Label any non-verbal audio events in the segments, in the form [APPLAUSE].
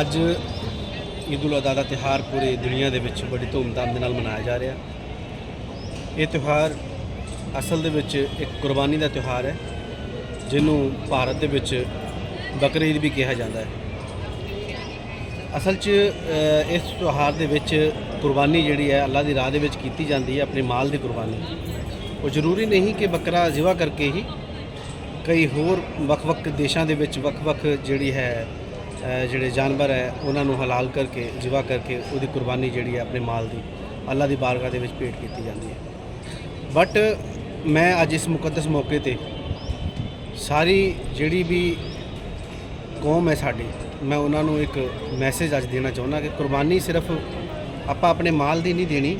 ਅੱਜ ਈਦ ਉਲ ਅਜ਼ਹਾ ਦਾ ਤਿਉਹਾਰ ਪੂਰੀ ਦੁਨੀਆ ਦੇ ਵਿੱਚ ਬੜੀ ਧੂਮਧਾਮ ਦੇ ਨਾਲ ਮਨਾਇਆ ਜਾ ਰਿਹਾ। ਇਹ ਤਿਉਹਾਰ ਅਸਲ ਦੇ ਵਿੱਚ ਇੱਕ ਕੁਰਬਾਨੀ ਦਾ ਤਿਉਹਾਰ ਹੈ, ਜਿਹਨੂੰ ਭਾਰਤ ਦੇ ਵਿੱਚ ਬਕਰੀਦ ਵੀ ਕਿਹਾ ਜਾਂਦਾ ਹੈ। ਅਸਲ 'ਚ ਇਸ ਤਿਉਹਾਰ ਦੇ ਵਿੱਚ ਕੁਰਬਾਨੀ ਜਿਹੜੀ ਹੈ ਅੱਲਾ ਦੀ ਰਾਹ ਦੇ ਵਿੱਚ ਕੀਤੀ ਜਾਂਦੀ ਹੈ, ਆਪਣੀ ਮਾਲ ਦੀ ਕੁਰਬਾਨੀ। ਉਹ ਜ਼ਰੂਰੀ ਨਹੀਂ ਕਿ ਬੱਕਰਾ ਜ਼ਿਵਾ ਕਰਕੇ ਹੀ ਕਈ ਹੋਰ ਵੱਖ-ਵੱਖ ਦੇਸ਼ਾਂ ਦੇ ਵਿੱਚ ਵੱਖ-ਵੱਖ ਜਿਹੜੀ ਹੈ ਜਿਹੜੇ ਜਾਨਵਰ ਹੈ, ਉਹਨਾਂ ਨੂੰ ਹਲਾਲ ਕਰਕੇ, ਜ਼ਿਵਾ ਕਰਕੇ ਉਹਦੀ ਕੁਰਬਾਨੀ ਜਿਹੜੀ ਹੈ ਆਪਣੇ ਮਾਲ ਦੀ, ਅੱਲਾ ਦੀ ਬਾਰਗਾਹ ਦੇ ਵਿੱਚ ਭੇਟ ਕੀਤੀ ਜਾਂਦੀ ਹੈ। ਬਟ ਮੈਂ ਅੱਜ ਇਸ ਮੁਕੱਦਸ ਮੌਕੇ ਤੇ ਸਾਰੀ ਜਿਹੜੀ ਵੀ ਕੌਮ ਹੈ ਸਾਡੀ, ਮੈਂ ਉਹਨਾਂ ਨੂੰ ਇੱਕ ਮੈਸੇਜ ਅੱਜ ਦੇਣਾ ਚਾਹੁੰਦਾ ਕਿ ਕੁਰਬਾਨੀ ਸਿਰਫ ਆਪਾਂ ਆਪਣੇ ਮਾਲ ਦੀ ਨਹੀਂ ਦੇਣੀ,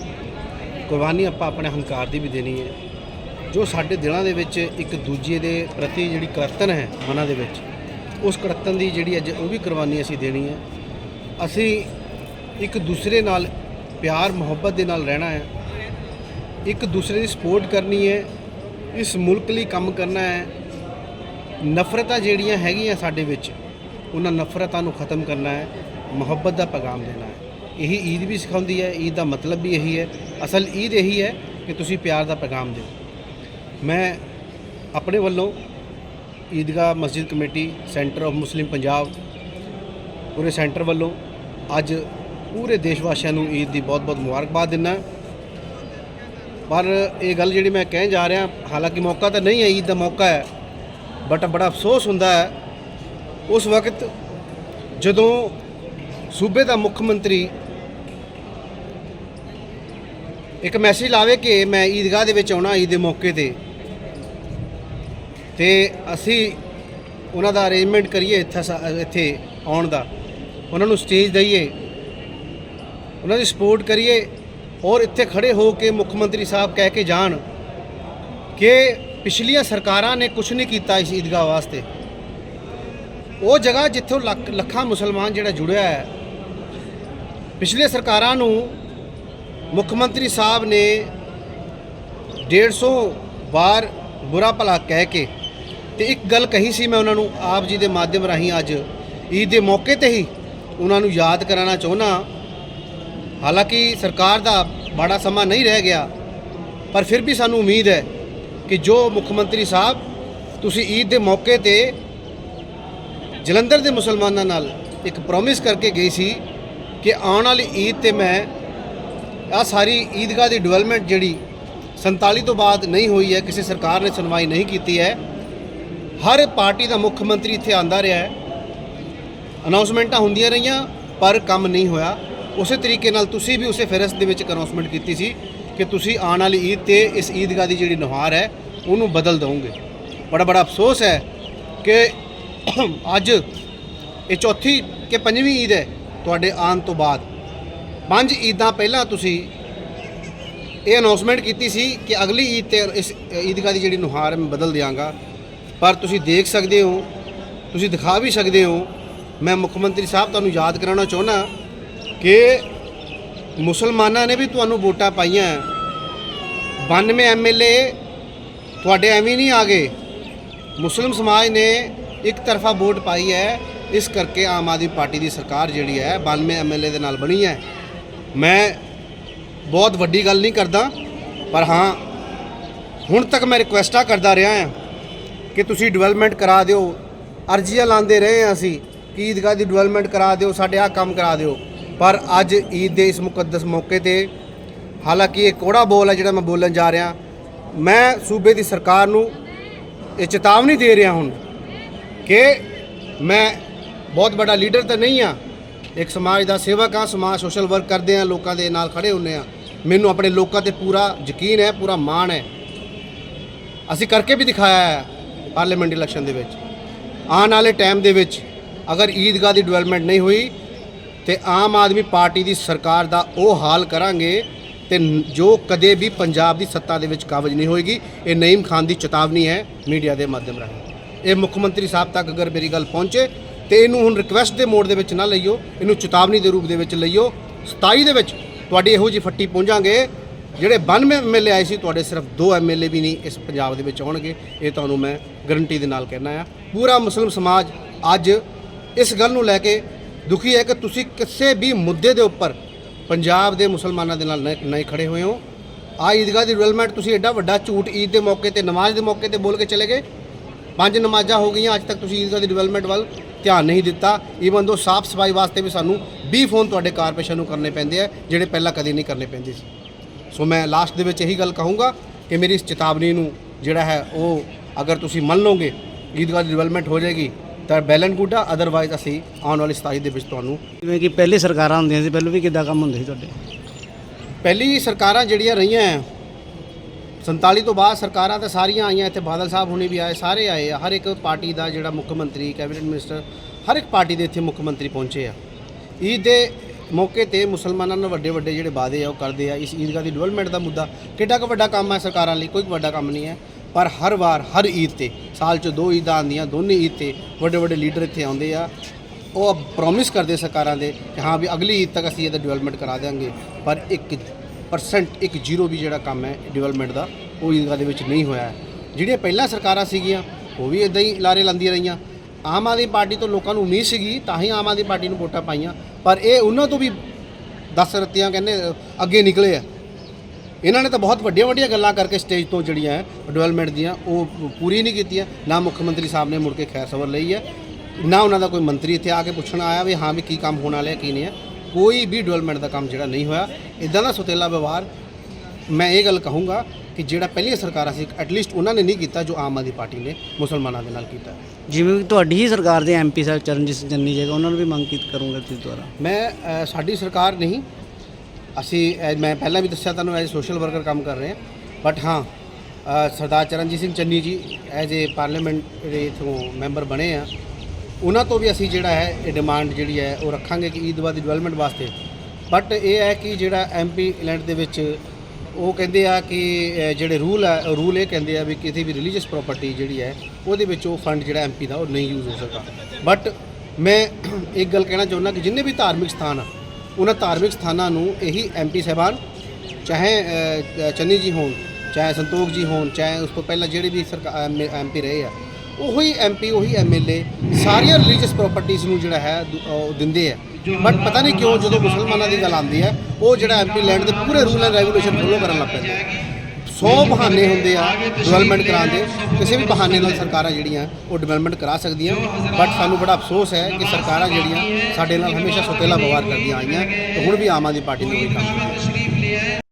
ਕੁਰਬਾਨੀ ਆਪਾਂ ਆਪਣੇ ਹੰਕਾਰ ਦੀ ਵੀ ਦੇਣੀ ਹੈ। ਜੋ ਸਾਡੇ ਦਿਲਾਂ ਦੇ ਵਿੱਚ ਇੱਕ ਦੂਜੇ ਦੇ ਪ੍ਰਤੀ ਜਿਹੜੀ ਕਰਤਨ ਹੈ ਮਨਾਂ ਦੇ ਵਿੱਚ ਉਸ ਕਰਤਨ ਦੀ ਜਿਹੜੀ ਅੱਜ ਉਹ ਵੀ ਕੁਰਬਾਨੀ ਅਸੀਂ ਦੇਣੀ ਹੈ। ਅਸੀਂ ਇੱਕ ਦੂਸਰੇ ਨਾਲ ਪਿਆਰ, ਮੁਹੱਬਤ ਦੇ ਨਾਲ ਰਹਿਣਾ ਹੈ। ਇੱਕ ਦੂਸਰੇ ਦੀ ਸਪੋਰਟ ਕਰਨੀ ਹੈ। ਇਸ ਮੁਲਕ ਲਈ ਕੰਮ ਕਰਨਾ ਹੈ। ਨਫ਼ਰਤਾਂ ਜਿਹੜੀਆਂ ਹੈਗੀਆਂ ਸਾਡੇ ਵਿੱਚ, ਉਹਨਾਂ ਨਫ਼ਰਤਾਂ ਨੂੰ ਖਤਮ ਕਰਨਾ ਹੈ। ਮੁਹੱਬਤ ਦਾ ਪੈਗਾਮ ਦੇਣਾ ਹੈ। ਇਹੀ ਈਦ ਵੀ ਸਿਖਾਉਂਦੀ ਹੈ। ਈਦ ਦਾ ਮਤਲਬ ਵੀ ਇਹੀ ਹੈ। ਅਸਲ ਈਦ ਇਹੀ ਹੈ ਕਿ ਤੁਸੀਂ ਪਿਆਰ ਦਾ ਪੈਗਾਮ ਦਿਓ। ਮੈਂ ਆਪਣੇ ਵੱਲੋਂ Eidgah Masjid committee, centre of Muslim Punjab, ਪੂਰੇ ਸੈਂਟਰ ਵੱਲੋਂ ਅੱਜ ਪੂਰੇ ਦੇਸ਼ ਵਾਸੀਆਂ ਨੂੰ ਈਦ ਦੀ ਬਹੁਤ-ਬਹੁਤ ਮੁਬਾਰਕਬਾਦ ਦਿੰਦਾ ਪਰ ਇਹ ਗੱਲ ਜਿਹੜੀ ਮੈਂ ਕਹਿਣ ਜਾ ਰਿਹਾ, ਹਾਲਾਂਕਿ ਮੌਕਾ ਤਾਂ ਨਹੀਂ ਹੈ, ਈਦ ਦਾ ਮੌਕਾ ਹੈ ਬਟ ਬੜਾ ਅਫਸੋਸ ਹੁੰਦਾ ਹੈ। ਉਸ ਵਕਤ ਜਦੋਂ ਸੂਬੇ ਦਾ ਮੁੱਖ ਮੰਤਰੀ ਇੱਕ ਮੈਸੇਜ ਲਾਵੇ ਕਿ ਮੈਂ ਈਦਗਾਹ ਦੇ ਵਿੱਚ ਆਉਣਾ, ਈਦ ਦੇ ਮੌਕੇ ਤੇ ਤੇ ਅਸੀਂ ਉਹਨਾਂ ਦਾ ਅਰੇਂਜਮੈਂਟ ਕਰੀਏ ਇੱਥੇ ਇੱਥੇ ਆਉਣ ਦਾ। ਉਹਨਾਂ ਨੂੰ ਸਟੇਜ ਦਈਏ। ਉਹਨਾਂ ਦੀ ਸਪੋਰਟ ਕਰੀਏ ਔਰ ਇੱਥੇ ਖੜੇ ਹੋ ਕੇ ਮੁੱਖ ਮੰਤਰੀ ਸਾਹਿਬ ਕਹਿ ਕੇ ਜਾਣ ਕਿ ਪਿਛਲੀਆਂ ਸਰਕਾਰਾਂ ਨੇ ਕੁਝ ਨਹੀਂ ਕੀਤਾ ਇਸ ਈਦਗਾਹ ਵਾਸਤੇ। ਉਹ ਜਗ੍ਹਾ ਜਿੱਥੋਂ ਲੱਖ ਲੱਖਾਂ ਮੁਸਲਮਾਨ ਜਿਹੜਾ ਜੁੜਿਆ ਹੈ ਪਿਛਲੇ ਸਰਕਾਰਾਂ ਨੂੰ ਮੁੱਖ ਮੰਤਰੀ ਸਾਹਿਬ ਨੇ 150 ਵਾਰ ਬੁਰਾ ਭਲਾ ਕਹਿ ਕੇ ਤੇ ਇੱਕ ਗੱਲ ਕਹੀ ਸੀ ਮੈਂ ਉਹਨਾਂ ਨੂੰ, ਆਪ ਜੀ ਦੇ ਮਾਧਿਅਮ ਰਾਹੀਂ ਅੱਜ, ਈਦ ਦੇ ਮੌਕੇ ਤੇ ਹੀ ਉਹਨਾਂ ਨੂੰ ਯਾਦ ਕਰਾਉਣਾ ਚਾਹੁੰਦਾ ਹਾਲਾਂਕਿ ਸਰਕਾਰ ਦਾ ਬੜਾ ਸਮਾਂ ਨਹੀਂ ਰਹਿ ਗਿਆ, ਪਰ ਫਿਰ ਵੀ ਸਾਨੂੰ ਉਮੀਦ ਹੈ ਕਿ ਜੋ ਮੁੱਖ ਮੰਤਰੀ ਸਾਹਿਬ ਤੁਸੀਂ ਈਦ ਦੇ ਮੌਕੇ ਤੇ ਜਲੰਧਰ ਦੇ ਮੁਸਲਮਾਨਾਂ ਨਾਲ ਇੱਕ ਪ੍ਰੋਮਿਸ ਕਰਕੇ ਗਈ ਸੀ ਕਿ ਆਉਣ ਵਾਲੀ ਈਦ ਤੇ ਮੈਂ ਆ ਸਾਰੀ ਈਦਗਾਹ ਦੀ ਡਿਵੈਲਪਮੈਂਟ ਜਿਹੜੀ 47 ਤੋਂ ਬਾਅਦ ਨਹੀਂ ਹੋਈ ਹੈ, ਕਿਸੇ ਸਰਕਾਰ ਨੇ ਸੁਣਵਾਈ ਨਹੀਂ ਕੀਤੀ ਹੈ ਹਰ ਪਾਰਟੀ ਦਾ ਮੁੱਖ ਮੰਤਰੀ ਇੱਥੇ ਆਂਦਾ ਰਿਹਾ ਹੈ। ਅਨਾਉਂਸਮੈਂਟਾਂ ਹੁੰਦੀਆਂ ਰਹੀਆਂ, ਪਰ ਕੰਮ ਨਹੀਂ ਹੋਇਆ। ਉਸੇ ਤਰੀਕੇ ਨਾਲ ਤੁਸੀਂ ਵੀ ਉਸੇ ਫਿਰਸ ਦੇ ਵਿੱਚ ਅਨਾਉਂਸਮੈਂਟ ਕੀਤੀ ਸੀ ਕਿ ਤੁਸੀਂ ਆਉਣ ਵਾਲੀ ਈਦ ਤੇ ਇਸ ਈਦਗਾਹ ਦੀ ਜਿਹੜੀ ਨੁਹਾਰ ਹੈ, ਉਹਨੂੰ ਬਦਲ ਦਵੋਗੇ। ਬੜਾ ਬੜਾ ਅਫਸੋਸ ਹੈ ਕਿ [COUGHS] ਅੱਜ ਇਹ ਚੌਥੀ ਕਿ ਪੰਜਵੀਂ ਈਦ ਹੈ ਤੁਹਾਡੇ ਆਉਣ ਤੋਂ ਬਾਅਦ। ਪੰਜ ਈਦਾਂ ਪਹਿਲਾਂ ਤੁਸੀਂ ਇਹ ਅਨਾਉਂਸਮੈਂਟ ਕੀਤੀ ਸੀ ਕਿ ਅਗਲੀ ਈਦ ਤੇ ਇਸ ਈਦਗਾਹ ਦੀ ਜਿਹੜੀ ਨੁਹਾਰ ਹੈ, ਮੈਂ ਬਦਲ ਦਿਆਂਗਾ। ਪਰ ਤੁਸੀਂ ਦੇਖ ਸਕਦੇ ਹੋ, ਤੁਸੀਂ ਦਿਖਾ ਵੀ ਸਕਦੇ ਹੋ, ਮੈਂ ਮੁੱਖ ਮੰਤਰੀ ਸਾਹਿਬ ਤੁਹਾਨੂੰ ਯਾਦ ਕਰਾਉਣਾ ਚਾਹੁੰਦਾ ਕਿ ਮੁਸਲਮਾਨਾਂ ਨੇ ਵੀ ਤੁਹਾਨੂੰ ਵੋਟਾਂ ਪਾਈਆਂ। 92 ਐਮਐਲਏ ਤੁਹਾਡੇ ਐਵੇਂ ਨਹੀਂ ਆ ਗਏ। ਮੁਸਲਿਮ ਸਮਾਜ ਨੇ ਇੱਕ ਤਰਫਾ ਵੋਟ ਪਾਈ ਹੈ, ਇਸ ਕਰਕੇ ਆਮ ਆਦਮੀ ਪਾਰਟੀ ਦੀ ਸਰਕਾਰ ਜਿਹੜੀ ਹੈ 92 ਐਮਐਲਏ ਦੇ ਨਾਲ ਬਣੀ ਹੈ। ਮੈਂ ਬਹੁਤ ਵੱਡੀ ਗੱਲ ਨਹੀਂ ਕਰਦਾ, ਪਰ ਹਾਂ, ਹੁਣ ਤੱਕ ਮੈਂ ਰਿਕੁਐਸਟਾਂ ਕਰਦਾ ਰਿਹਾ ਹਾਂ ਕਿ ਤੁਸੀਂ ਡਿਵੈਲਪਮੈਂਟ ਕਰਾ ਦਿਓ। ਅਰਜ਼ੀਆਂ ਲਾਉਂਦੇ ਰਹੇ ਹਾਂ ਅਸੀਂ ਕਿ ਈਦਗਾਹ ਦੀ ਡਿਵੈਲਪਮੈਂਟ ਕਰਾ ਦਿਓ, ਸਾਡੇ ਆਹ ਕੰਮ ਕਰਾ ਦਿਓ। ਪਰ ਅੱਜ ਈਦ ਦੇ ਇਸ ਮੁਕੱਦਸ ਮੌਕੇ ਤੇ ਹਾਲਾਂਕਿ ਇਹ ਕੋੜਾ ਬੋਲ ਹੈ ਜਿਹੜਾ ਮੈਂ ਬੋਲਣ ਜਾ ਰਿਹਾ। ਮੈਂ ਸੂਬੇ ਦੀ ਸਰਕਾਰ ਨੂੰ ਇਹ ਚੇਤਾਵਨੀ ਦੇ ਰਿਹਾ ਹੁਣ ਕਿ ਮੈਂ ਬਹੁਤ ਵੱਡਾ ਲੀਡਰ ਤਾਂ ਨਹੀਂ ਆ ਇੱਕ ਸਮਾਜ ਦਾ ਸੇਵਕ ਆ ਸਮਾਜ ਸੋਸ਼ਲ ਵਰਕ ਕਰਦੇ ਆ ਲੋਕਾਂ ਦੇ ਨਾਲ ਖੜੇ ਹੁੰਨੇ ਆ ਮੈਨੂੰ ਆਪਣੇ ਲੋਕਾਂ ਤੇ ਪੂਰਾ ਯਕੀਨ ਹੈ, ਪੂਰਾ ਮਾਣ ਹੈ। ਅਸੀਂ ਕਰਕੇ ਵੀ ਦਿਖਾਇਆ ਹੈ। ਪਾਰਲੀਮੈਂਟ ਇਲੈਕਸ਼ਨ ਦੇ ਵਿੱਚ। ਆਉਣ ਵਾਲੇ ਟਾਈਮ ਦੇ ਵਿੱਚ ਅਗਰ ਈਦਗਾਹ ਦੀ ਡਿਵੈਲਪਮੈਂਟ ਨਹੀਂ ਹੋਈ ਤੇ ਆਮ ਆਦਮੀ ਪਾਰਟੀ ਦੀ ਸਰਕਾਰ ਦਾ ਉਹ ਹਾਲ ਕਰਾਂਗੇ ਤੇ ਜੋ ਕਦੇ ਵੀ ਪੰਜਾਬ ਦੀ ਸੱਤਾ ਦੇ ਵਿੱਚ ਕਾਬਜ ਨਹੀਂ ਹੋਏਗੀ, ਇਹ ਨਈਮ ਖਾਨ ਦੀ ਚੇਤਾਵਨੀ ਹੈ ਮੀਡੀਆ ਦੇ ਮਾਧਿਅਮ ਰਾਹੀਂ। ਇਹ ਮੁੱਖ ਮੰਤਰੀ ਸਾਹਿਬ ਤੱਕ ਅਗਰ ਮੇਰੀ ਗੱਲ ਪਹੁੰਚੇ ਤੇ ਇਹਨੂੰ ਹੁਣ ਰਿਕਵੈਸਟ ਦੇ ਮੋੜ ਦੇ ਵਿੱਚ ਨਾ ਲਈਓ, ਇਹਨੂੰ ਚੇਤਾਵਨੀ ਦੇ ਰੂਪ ਦੇ ਵਿੱਚ ਲਈਓ। 27 ਦੇ ਵਿੱਚ ਤੁਹਾਡੀ ਇਹੋ ਜੀ ਫੱਟੀ ਪਹੁੰਚਾਂਗੇ ਜਿਹੜੇ 92 ਐਮਐਲਏ ਆਏ ਸੀ, ਤੁਹਾਡੇ ਸਿਰਫ ਦੋ ਐਮਐਲਏ ਵੀ ਨਹੀਂ ਇਸ ਪੰਜਾਬ ਦੇ ਵਿੱਚ ਆਉਣਗੇ। ਇਹ ਤੁਹਾਨੂੰ ਮੈਂ ਗਰੰਟੀ ਦੇ ਨਾਲ ਕਹਿਣਾ ਆ। ਪੂਰਾ ਮੁਸਲਿਮ ਸਮਾਜ ਅੱਜ ਇਸ ਗੱਲ ਨੂੰ ਲੈ ਕੇ ਦੁਖੀ ਹੈ ਕਿ ਤੁਸੀਂ ਕਿਸੇ ਵੀ ਮੁੱਦੇ ਦੇ ਉੱਪਰ ਪੰਜਾਬ ਦੇ ਮੁਸਲਮਾਨਾਂ ਦੇ ਨਾਲ ਨਹੀਂ ਨਹੀਂ ਖੜੇ ਹੋਏ ਹੋ। ਆ ਈਦਗਾਹ ਦੀ ਡਿਵੈਲਪਮੈਂਟ ਤੁਸੀਂ ਐਡਾ ਵੱਡਾ ਝੂਠ ਈਦ ਦੇ ਮੌਕੇ ਤੇ, ਨਮਾਜ਼ ਦੇ ਮੌਕੇ ਤੇ ਬੋਲ ਕੇ ਚਲੇ ਗਏ। ਪੰਜ ਨਮਾਜ਼ਾਂ ਹੋ ਗਈਆਂ, ਅੱਜ ਤੱਕ ਤੁਸੀਂ ਈਦਗਾਹ ਦੀ ਡਿਵੈਲਪਮੈਂਟ ਵੱਲ ਧਿਆਨ ਨਹੀਂ ਦਿੱਤਾ। ਈਵਨ ਦੋ ਸਾਫ਼ ਸਫ਼ਾਈ ਵਾਸਤੇ ਵੀ ਸਾਨੂੰ 20 ਫੋਨ ਤੁਹਾਡੇ ਕਾਰਪੋਰੇਸ਼ਨ ਨੂੰ ਕਰਨੇ ਪੈਂਦੇ ਆ, ਜਿਹੜੇ ਪਹਿਲਾਂ ਕਦੇ ਨਹੀਂ ਕਰਨੇ ਪੈਂਦੇ ਸੀ। ਸੋ ਮੈਂ ਲਾਸਟ ਦੇ ਵਿੱਚ ਇਹੀ ਗੱਲ ਕਹੂੰਗਾ ਕਿ ਮੇਰੀ ਇਸ ਚੇਤਾਵਨੀ ਨੂੰ ਜਿਹੜਾ ਹੈ ਉਹ ਅਗਰ ਤੁਸੀਂ ਮੰਨ ਲਓਗੇ ਈਦਗਾਹ ਦੀ ਡਿਵੈਲਪਮੈਂਟ ਹੋ ਜਾਏਗੀ ਤਾਂ ਬੈਲਨ ਗੁੱਡ ਅਦਰਵਾਈਜ਼ ਅਸੀਂ ਆਉਣ ਵਾਲੀ 27 ਦੇ ਵਿੱਚ ਤੁਹਾਨੂੰ ਜਿਵੇਂ ਕਿ ਪਹਿਲੇ ਸਰਕਾਰਾਂ ਹੁੰਦੀਆਂ ਸੀ ਪਹਿਲਾਂ ਵੀ ਕਿੱਦਾਂ ਕੰਮ ਹੁੰਦੇ ਸੀ ਤੁਹਾਡੇ? ਪਹਿਲੀ ਸਰਕਾਰਾਂ ਜਿਹੜੀਆਂ ਰਹੀਆਂ ਹੈ 47 ਤੋਂ ਬਾਅਦ ਸਰਕਾਰਾਂ ਤਾਂ ਸਾਰੀਆਂ ਆਈਆਂ ਇੱਥੇ ਬਾਦਲ ਸਾਹਿਬ ਹੁਣੇ ਵੀ ਆਏ ਸਾਰੇ ਆਏ ਆ ਹਰ ਇੱਕ ਪਾਰਟੀ ਦਾ ਜਿਹੜਾ ਮੁੱਖ ਮੰਤਰੀ ਕੈਬਨਿਟ ਮਿਨਿਸਟਰ ਹਰ ਇੱਕ ਪਾਰਟੀ ਦੇ ਇੱਥੇ ਮੁੱਖ ਮੰਤਰੀ ਪਹੁੰਚੇ ਆ। ਈਦ ਦੇ ਮੌਕੇ ਤੇ ਮੁਸਲਮਾਨਾਂ ਨੂੰ ਵੱਡੇ ਵੱਡੇ ਜਿਹੜੇ ਵਾਅਦੇ ਆ ਉਹ ਕਰਦੇ ਆ। ਇਸ ਈਦਗਾਹ ਦੀ ਡਿਵੈਲਪਮੈਂਟ ਦਾ ਮੁੱਦਾ ਕਿੱਡਾ ਕੁ ਵੱਡਾ ਕੰਮ ਹੈ ਸਰਕਾਰਾਂ ਲਈ, ਕੋਈ ਵੱਡਾ ਕੰਮ ਨਹੀਂ ਹੈ। ਪਰ ਹਰ ਵਾਰ, ਹਰ ਈਦ ਤੇ, ਸਾਲ 'ਚ ਦੋ ਈਦਾਂ ਆਉਂਦੀਆਂ, ਦੋਨੇ ਈਦ ਤੇ ਵੱਡੇ ਵੱਡੇ ਲੀਡਰ ਇੱਥੇ ਆਉਂਦੇ ਆ। ਉਹ ਪ੍ਰੋਮਿਸ ਕਰਦੇ ਸਰਕਾਰਾਂ ਦੇ ਕਿ ਹਾਂ ਵੀ ਅਗਲੀ ਈਦ ਤੱਕ ਅਸੀਂ ਇਹਦਾ ਡਿਵੈਲਪਮੈਂਟ ਕਰਾ ਦਿਆਂਗੇ। ਪਰ 1% ਇੱਕ ਜ਼ੀਰੋ ਵੀ ਜਿਹੜਾ ਕੰਮ ਹੈ ਡਿਵੈਲਪਮੈਂਟ ਦਾ, ਉਹ ਈਦਗਾਹ ਦੇ ਵਿੱਚ ਨਹੀਂ ਹੋਇਆ। ਜਿਹੜੀਆਂ ਪਹਿਲਾਂ ਸਰਕਾਰਾਂ ਸੀਗੀਆਂ, ਉਹ ਵੀ ਇਦਾਂ ਹੀ ਲਾਰੇ ਲਾਉਂਦੀਆਂ ਰਹੀਆਂ। ਆਮ ਆਦਮੀ ਪਾਰਟੀ ਤੋਂ ਲੋਕਾਂ ਨੂੰ ਉਮੀਦ ਸੀਗੀ, ਤਾਂ ਹੀ ਆਮ ਆਦਮੀ ਪਾਰਟੀ ਨੂੰ ਵੋਟਾਂ ਪਾਈਆਂ। ਪਰ ਇਹ ਉਹਨਾਂ ਤੋਂ ਵੀ 10 ਰੱਤੀਆਂ ਕਹਿੰਦੇ ਅੱਗੇ ਨਿਕਲੇ ਆ। ਇਹਨਾਂ ਨੇ ਤਾਂ ਬਹੁਤ ਵੱਡੀਆਂ ਵੱਡੀਆਂ ਗੱਲਾਂ ਕਰਕੇ ਸਟੇਜ ਤੋਂ ਜਿਹੜੀਆਂ ਹੈ ਡਿਵੈਲਪਮੈਂਟ ਦੀਆਂ, ਉਹ ਪੂਰੀ ਨਹੀਂ ਕੀਤੀਆਂ। ਨਾ ਮੁੱਖ ਮੰਤਰੀ ਸਾਹਿਬ ਨੇ ਮੁੜ ਕੇ ਖੈਰ ਸਬਰ ਲਈ ਹੈ। ਨਾ ਉਹਨਾਂ ਦਾ ਕੋਈ ਮੰਤਰੀ ਇੱਥੇ ਆ ਕੇ ਪੁੱਛਣ ਆਇਆ ਵੀ ਹਾਂ ਵੀ ਕੀ ਕੰਮ ਹੋਣ ਵਾਲਾ ਹੈ, ਕੀ ਨਹੀਂ ਹੈ। ਕੋਈ ਵੀ ਡਿਵੈਲਪਮੈਂਟ ਦਾ ਕੰਮ ਜਿਹੜਾ ਨਹੀਂ ਹੋਇਆ। ਇਦਾਂ ਦਾ ਸੁਤੇਲਾ ਵਿਵਹਾਰ ਮੈਂ ਇਹ ਗੱਲ ਕਹੂੰਗਾ ਕਿ ਜਿਹੜਾ ਪਹਿਲੀਆਂ ਸਰਕਾਰਾਂ ਸੀ ਐਟਲੀਸਟ ਉਹਨਾਂ ਨੇ ਨਹੀਂ ਕੀਤਾ ਜੋ ਆਮ ਆਦਮੀ ਪਾਰਟੀ ਨੇ ਮੁਸਲਮਾਨਾਂ ਦੇ ਨਾਲ ਕੀਤਾ। ਜਿਵੇਂ ਕਿ ਤੁਹਾਡੀ ਹੀ ਸਰਕਾਰ ਦੇ ਐਮਪੀ ਸਾਹਿਬ ਚਰਨਜੀਤ ਸਿੰਘ ਚੰਨੀ ਜੇਗਾ ਉਹਨਾਂ ਨੂੰ ਵੀ ਮੰਗ ਕੀ ਕਰੂੰਗਾ ਤੁਸੀਂ ਦੁਆਰਾ? ਮੈਂ ਸਾਡੀ ਸਰਕਾਰ ਨਹੀਂ। ਅਸੀਂ ਮੈਂ ਪਹਿਲਾਂ ਵੀ ਦੱਸਿਆ ਤੁਹਾਨੂੰ ਐਜ਼ ਸੋਸ਼ਲ ਵਰਕਰ ਕੰਮ ਕਰ ਰਹੇ ਹਾਂ। ਬਟ ਹਾਂ ਸਰਦਾਰ ਚਰਨਜੀਤ ਸਿੰਘ ਚੰਨੀ ਜੀ ਐਜ਼ ਏ ਪਾਰਲੀਮੈਂਟ ਦੇ ਇਥੋਂ ਮੈਂਬਰ ਬਣੇ ਆ। ਉਹਨਾਂ ਤੋਂ ਵੀ ਅਸੀਂ ਜਿਹੜਾ ਹੈ ਇਹ ਡਿਮਾਂਡ ਜਿਹੜੀ ਹੈ ਉਹ ਰੱਖਾਂਗੇ ਕਿ ਈਦਵਾਰ ਦੀ ਡਿਵੈਲਪਮੈਂਟ ਵਾਸਤੇ। ਬਟ ਇਹ ਹੈ ਕਿ ਜਿਹੜਾ ਐਮਪੀ ਲੈਂਡ ਦੇ ਵਿੱਚ ਉਹ ਕਹਿੰਦੇ ਆ ਕਿ ਅ, ਜਿਹੜੇ ਰੂਲ ਆ ਰੂਲ ਇਹ ਕਹਿੰਦੇ ਆ ਵੀ ਕਿਸੇ ਵੀ ਰਿਲੀਜੀਅਸ ਪ੍ਰਾਪਰਟੀ ਜਿਹੜੀ ਹੈ ਉਹਦੇ ਵਿੱਚ ਉਹ ਫੰਡ ਜਿਹੜਾ ਐਮਪੀ ਦਾ ਉਹ ਨਹੀਂ ਯੂਜ਼ ਹੋ ਸਕਦਾ। ਬਟ ਮੈਂ ਇੱਕ ਗੱਲ ਕਹਿਣਾ ਚਾਹੁੰਦਾ ਕਿ ਜਿੰਨੇ ਵੀ ਧਾਰਮਿਕ ਸਥਾਨ ਆ ਉਹਨਾਂ ਧਾਰਮਿਕ ਸਥਾਨਾਂ ਨੂੰ ਇਹੀ ਐਮਪੀ ਸਾਹਿਬਾਨ ਚਾਹੇ ਅ, ਚੰਨੀ ਜੀ ਹੋਣ ਚਾਹੇ ਸੰਤੋਖ ਜੀ ਹੋਣ ਚਾਹੇ ਉਸ ਤੋਂ ਪਹਿਲਾਂ ਜਿਹੜੇ ਵੀ ਸਰਕਾਰ ਐਮਪੀ ਰਹੇ ਆ ਉਹੀ ਐਮਪੀ ਉਹੀ ਐਮਐਲਏ ਸਾਰੀਆਂ ਰਿਲੀਜੀਅਸ ਪ੍ਰਾਪਰਟੀਆਂ ਨੂੰ ਜਿਹੜਾ ਹੈ ਦੁ- ਉਹ ਦਿੰਦੇ ਆ। ਬਟ ਪਤਾ ਨਹੀਂ ਕਿਉਂ ਜਦੋਂ ਮੁਸਲਮਾਨਾਂ ਦੀ ਗੱਲ ਆਉਂਦੀ ਹੈ, ਉਹ ਜਿਹੜਾ ਐਮਪੀ ਲੈਂਡ ਦੇ ਪੂਰੇ ਰੂਲ ਐਂਡ ਰੈਗੂਲੇਸ਼ਨ ਫੋਲੋ ਕਰਨ ਲੱਗ ਪੈਂਦੇ ਸੌ ਬਹਾਨੇ ਹੁੰਦੇ ਆ ਡਿਵੈਲਪਮੈਂਟ ਕਰਾਉਣ ਦੇ। ਕਿਸੇ ਵੀ ਬਹਾਨੇ ਨਾਲ ਸਰਕਾਰਾਂ ਜਿਹੜੀਆਂ, ਉਹ ਡਿਵੈਲਪਮੈਂਟ ਕਰਾ ਸਕਦੀਆਂ। ਬਟ ਸਾਨੂੰ ਬੜਾ ਅਫਸੋਸ ਹੈ ਕਿ ਸਰਕਾਰਾਂ ਜਿਹੜੀਆਂ ਸਾਡੇ ਨਾਲ ਹਮੇਸ਼ਾ ਸੁਤੇਲਾ ਵਿਵਹਾਰ ਕਰਦੀਆਂ ਆਈਆਂ, ਤੇ ਹੁਣ ਵੀ ਆਮ ਆਦਮੀ ਪਾਰਟੀ ਨੇ ਉਹੀ ਕੰਮ ਕੀਤਾ